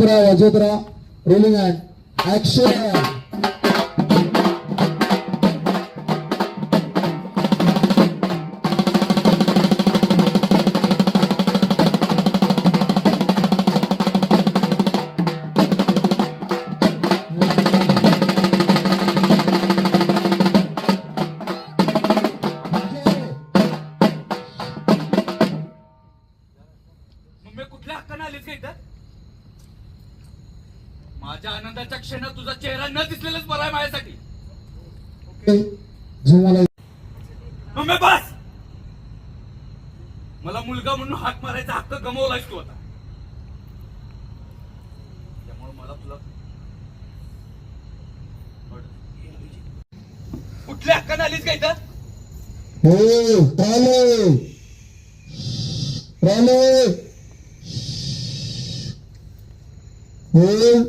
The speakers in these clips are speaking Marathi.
वाजवत राहा. रोलिंग अँड ऍक्शन मग बस! मला मुलगा म्हणून हात मारायचा हक्क गमावलायस तू आता. त्यामुळे मला तुला कुठल्या हक्काने आलीच का इथं? हो ट्रॉले ट्रॉले होल्ड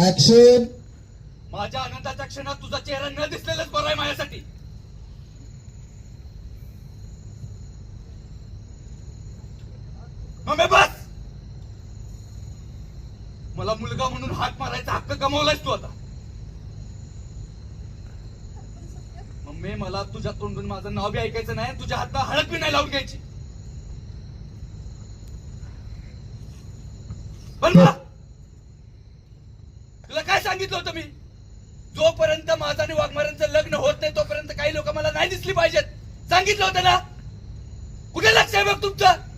ऍक्शन माझ्या आनंदाच्या क्षणात तुझा चेहरा न दिसलेलाच बरं आहे माझ्यासाठी. बस! मला मुलगा म्हणून हात मारायचा हक्क गमावलायस तू आता. मम्मी मला तुझ्या तोंडून माझं नाव बी ऐकायचं नाही तुझ्या हातात हळद बी नाही लावून घ्यायची. पण बा, तुला काय सांगितलं होतं मी? जोपर्यंत माझं आणि वाघमारांचं लग्न होत नाही तोपर्यंत काही लोक मला नाही दिसली पाहिजेत. सांगितलं होतं ना? कुठे लक्ष आहे बघ तुमचं?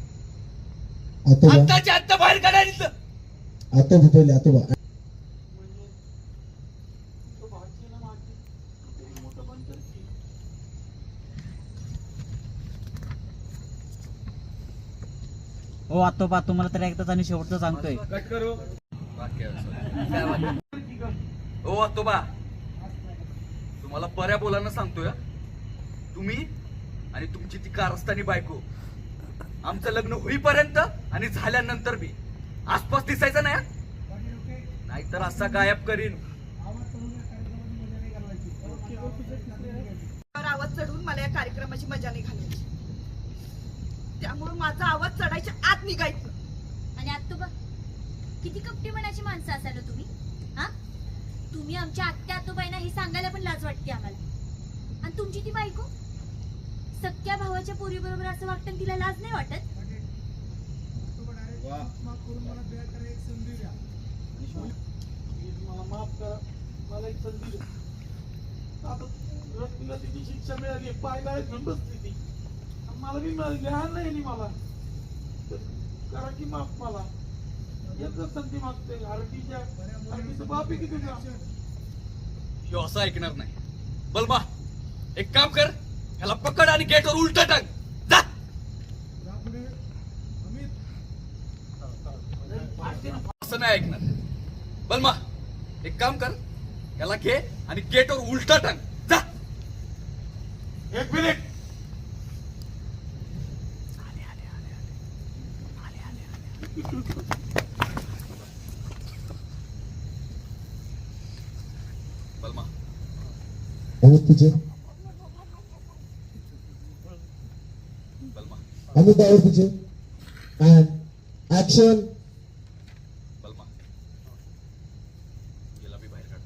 आत्ताच्या आत्ता बाहेर काढायला दिसलं आता भुपले आतोबा. हो आतोबा तुम्हाला तर एकदाच आणि शेवटचं सांगतोय. कट करू. ओ आतोबा. तुम्हाला बऱ्या बोलानं सांगतोय. तुम्ही आणि तुमची ती कारस्थानी बायको. आमचं लग्न होईपर्यंत आणि झाल्यानंतर बी. आसपास दिसायचं नाही हा. नाहीतर असा गायब करीन. आवाज चढवून मला या कार्यक्रमाची मजा नाही घालायची. त्यामुळे माझा आवाज चढायच्या आत निघायचं. आणि आत्तोबा किती कपटी मनाची माणसं असाल हो तुम्ही हा? तुम्ही आमच्या आत्या आतोबाईंना हे सांगायला पण लाज वाटते आम्हाला. आणि तुमची ती बायको? सख्या भावाच्या पोरी बरोबर असं वागतं आणि तिला लाज नाही वाटत? माफ करा. मला एक संधी द्या. आता रत्नीला तिची शिक्षा मिळाली पायला घेऊन बसली ती. मला बी मिळाली लहान नाही मला. करा की माफ मला. एकच संधी मागते आरटीच्या आरटीचं बाप आहे की तुझ्या ह्यो असं ऐकणार नाही. बलबा एक काम कर. ह्याला पकड आणि गेटवर उलट टाक. जा. असं नाही ऐकणार. बलमा एक काम कर. ह्याला घे आणि गेटवर उलटा टाक. जा. एक मिनिट बलमा अमित तुझे बलमा अमित दावर तुझे अँड ऍक्शन बलमा याला बी बाहेर काढ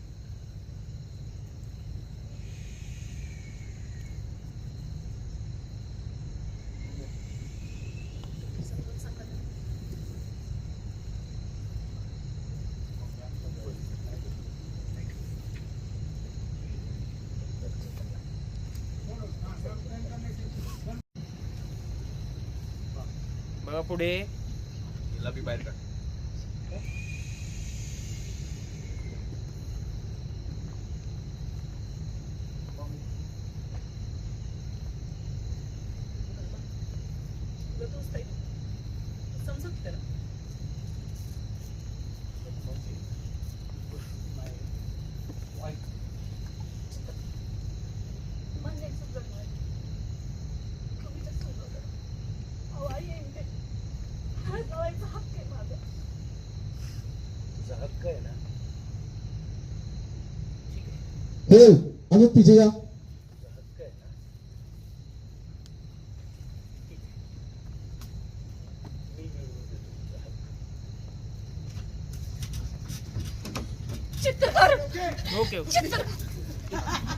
बघा पुढे. याला बी बाहेर काढ समजत त्याला 너희도 학교 가자. हेल हमें पीछे जा चित्रकार ओके चित्रकार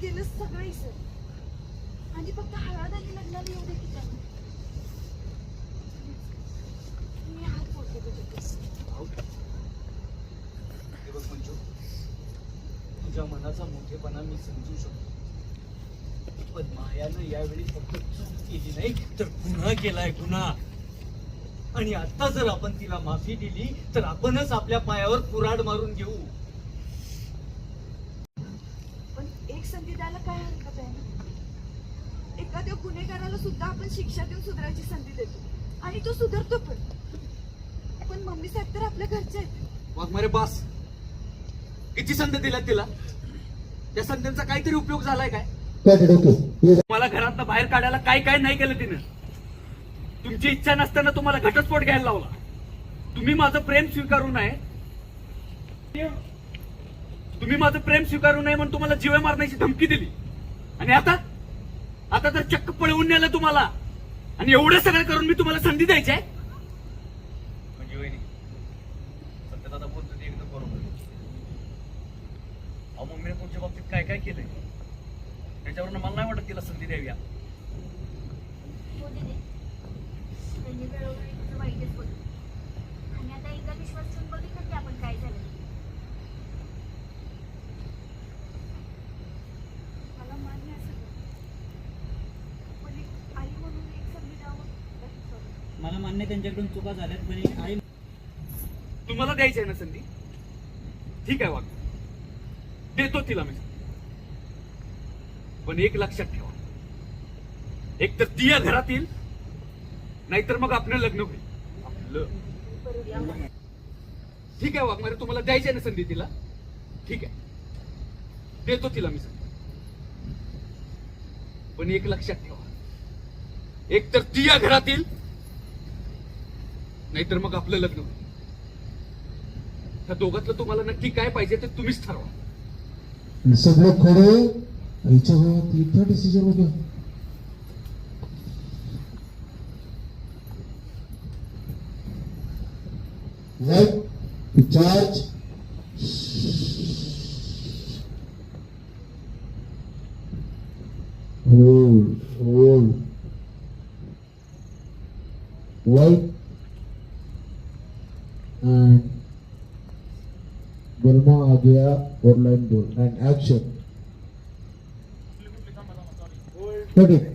गेलं सगळं इसर आणि फक्त हळद आणि लग्नाला येऊ दे की त्यांना. मी हात बघ तुझ्या मनाचा मोठेपणा मी समजू शकतो. पण मायानं यावेळी फक्त चूक केली नाही तर गुन्हा केलाय गुन्हा. आणि आता जर आपण तिला माफी दिली तर आपणच आपल्या पायावर कुराड मारून घेऊ. संधी द्यायला काय हरकत आहे? ना एखाद्या गुन्हेगाराला सुद्धा आपण शिक्षा देऊन सुधारायची संधी देतो. आणि तो सुधारतो पण. पण मम्मी साहेब तर आपल्या घरचे आहेत. वाघमारे बास. किती संधी दिल्या तिला? त्या संध्यांचा काहीतरी उपयोग झालाय काय? तुम्हाला डोके मला बाहेर काढायला काय काय नाही केलं तिनं? तुमची इच्छा नसताना तुम्हाला घटस्फोट घ्यायला लावला. तुम्ही माझं प्रेम स्वीकारू नये. तुम्ही माझं प्रेम स्वीकारू नये म्हणून तुम्हाला जीवे मारण्याची धमकी दिली. आणि आता? आता तर चक्क पळवून नेलं तुम्हाला. आणि एवढं सगळं करून मी तुम्हाला संधी द्यायची आहे? म्हणजे मम्मीने तुमच्या बाबतीत काय काय केलंय? त्याच्यावरून मला नाही वाटत तिला संधी द्यावी. आता. हो दे दे. त्यांनी वेळोवेळी तुझं वाईटच बोललं आणि आता एकदा विश्वास ठेवून बघितलं की आपण काय झालं मला मान्य आहे सगळं पण एक आई म्हणून एक संधी द्यावं that's all. मला मान्य त्यांच्याकडून चुका झाल्यात पण आई तुम्हाला द्यायची आहे ना संधी? ठीक आहे वाघ देतो तिला मी. पण एक लक्षात ठेवा. एक तर ती या घरात येईल नाहीतर मग आपलं लग्न होईल. आपलं. ठीक आहे वाघ मरे म्हणजे तुम्हाला द्यायची आहे ना संधी तिला? ठीक आहे. देतो तिला मी संधी. पण एक लक्षात ठेवा. एक तर ती या घरात येईल नाहीतर मग आपलं लग्न. त्या दोघातलं तुम्हाला नक्की काय पाहिजे ते तुम्हीच ठरवा. सगळं खरं आईच्या गावात इथं डिसिजन हो गया Right? To charge. Hold, hold. Abia Orlando and action. 30.